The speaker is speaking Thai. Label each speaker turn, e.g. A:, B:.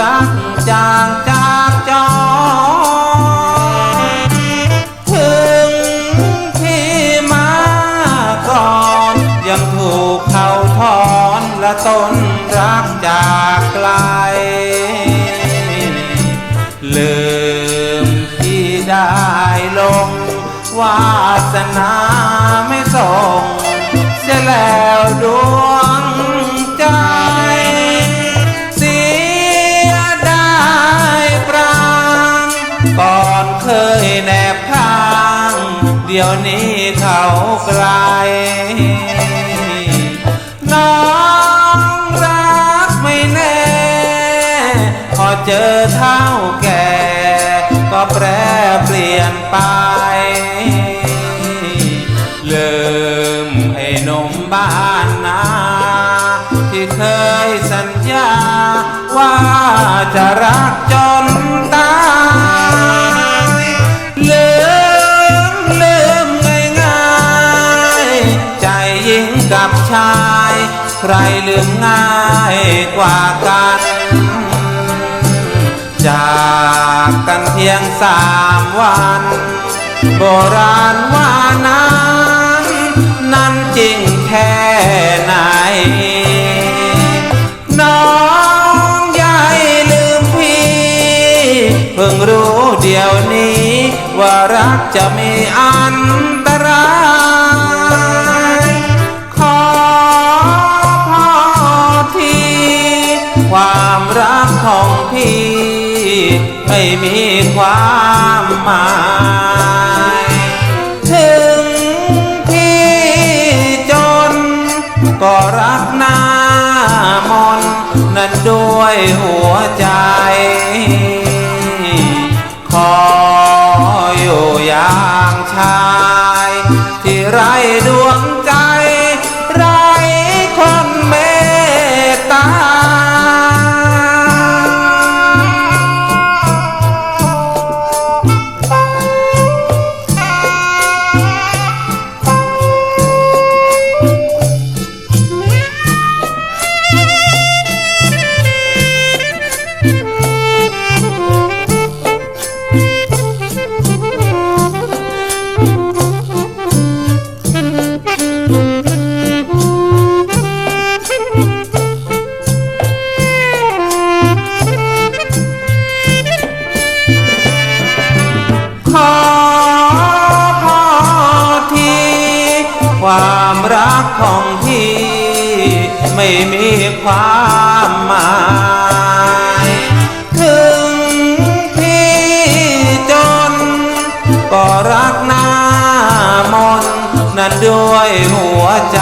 A: รักจางจากจอถึงที่มาก่อนยังถูกเขาทอนและต้นรักจากไกล ลืมที่ได้ลงวาสนาไม่ส่ง ดี๋ยวนี้เขาไกลน้องรักไม่แน่ พอเจอเท่าแก่ ก็แปรเปลี่ยนไปลืมให้นมบ้านนา ที่เคยสัญญาว่าจะรัก ชาย ใครลืมง่ายกว่ากัน จากกันเพียงสามวัน โบราณว่านั้นนั้นจริงแค่ไหน น้องใหญ่ลืมพี่ เพิ่งรู้เดี๋ยวนี้ ว่ารักจะมีอัน พี่ ไม่มีความหมายถึงพี่จน ก็รักหน้ามนต์นั้นด้วยหัวใจ รักของพี่ ไม่มีความหมาย ถึงพี่จน ก็รักหน้ามนนั้นด้วยหัวใจ